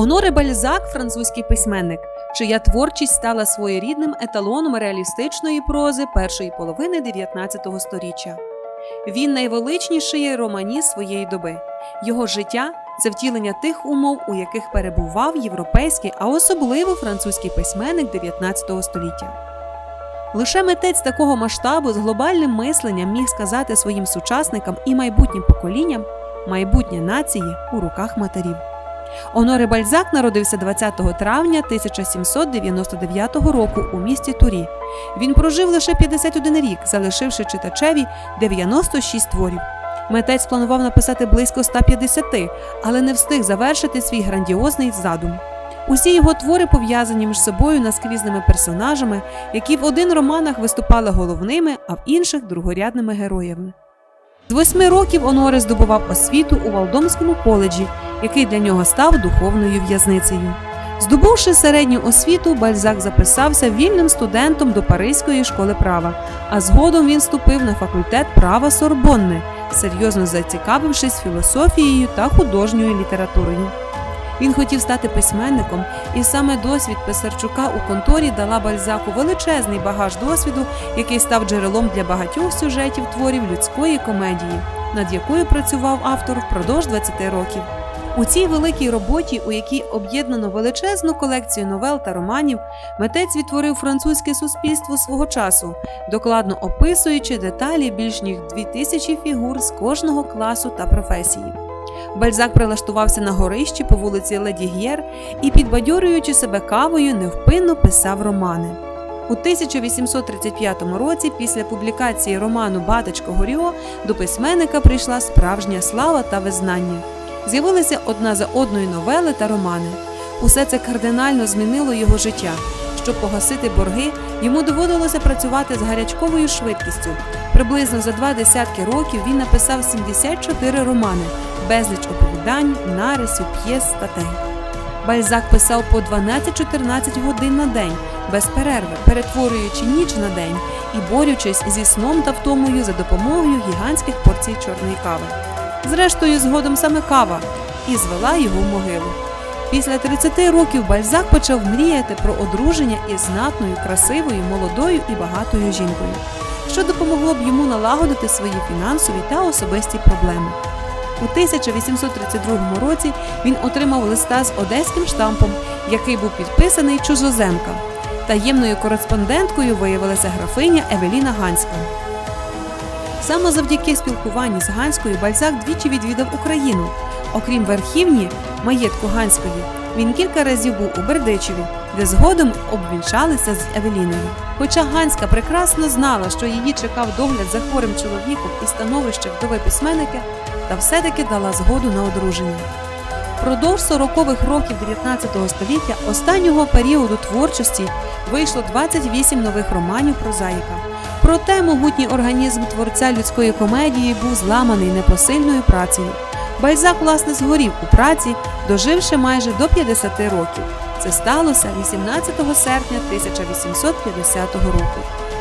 Оноре Бальзак французький письменник, чия творчість стала своєрідним еталоном реалістичної прози першої половини 19 століття. Він найвеличніший романіст своєї доби. Його життя це втілення тих умов, у яких перебував європейський, а особливо французький письменник 19 століття. Лише митець такого масштабу з глобальним мисленням міг сказати своїм сучасникам і майбутнім поколінням майбутнє нації у руках матерів. Оноре Бальзак народився 20 травня 1799 року у місті Турі. Він прожив лише 51 рік, залишивши читачеві 96 творів. Митець планував написати близько 150, але не встиг завершити свій грандіозний задум. Усі його твори пов'язані між собою наскрізними персонажами, які в один романах виступали головними, а в інших другорядними героями. З восьми років Оноре здобував освіту у Валдомському коледжі, який для нього став духовною в'язницею. Здобувши середню освіту, Бальзак записався вільним студентом до Паризької школи права, а згодом він вступив на факультет права Сорбонни, серйозно зацікавившись філософією та художньою літературою. Він хотів стати письменником, і саме досвід Писарчука у конторі дала Бальзаку величезний багаж досвіду, який став джерелом для багатьох сюжетів творів людської комедії, над якою працював автор впродовж 20 років. У цій великій роботі, у якій об'єднано величезну колекцію новел та романів, митець відтворив французьке суспільство свого часу, докладно описуючи деталі більш ніж дві тисячі фігур з кожного класу та професії. Бальзак прилаштувався на горищі по вулиці Ледіг'єр і, підбадьорюючи себе кавою, невпинно писав романи. У 1835 році, після публікації роману Батечко Горіо, до письменника прийшла справжня слава та визнання. З'явилися одна за одною новели та романи. Усе це кардинально змінило його життя. Щоб погасити борги, йому доводилося працювати з гарячковою швидкістю. Приблизно за два десятки років він написав 74 романи, безліч оповідань, нарисів, п'єс, статей. Бальзак писав по 12-14 годин на день, без перерви, перетворюючи ніч на день і борючись зі сном та втомою за допомогою гігантських порцій чорної кави. Зрештою, згодом саме кава і звела його в могилу. Після 30 років Бальзак почав мріяти про одруження із знатною, красивою, молодою і багатою жінкою, що допомогло б йому налагодити свої фінансові та особисті проблеми. У 1832 році він отримав листа з одеським штампом, який був підписаний чужоземка. Таємною кореспонденткою виявилася графиня Евеліна Ганська. Саме завдяки спілкуванню з Ганською Бальзак двічі відвідав Україну. Окрім верхівні маєтку Ганської, він кілька разів був у Бердичеві, де згодом обвінчалися з Евеліною. Хоча Ганська прекрасно знала, що її чекав догляд за хворим чоловіком і становище вдови письменника, та все-таки дала згоду на одруження. Продовж 40-х років 19 століття, останнього періоду творчості, вийшло 28 нових романів про зайка. Проте могутній організм творця людської комедії був зламаний непосильною працею. Бальзак, власне, згорів у праці, доживши майже до 50 років. Це сталося 18 серпня 1850 року.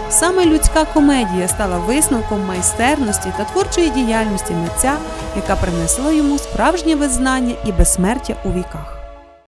Саме людська комедія стала висновком майстерності та творчої діяльності митця, яка принесла йому справжнє визнання і безсмертя у віках.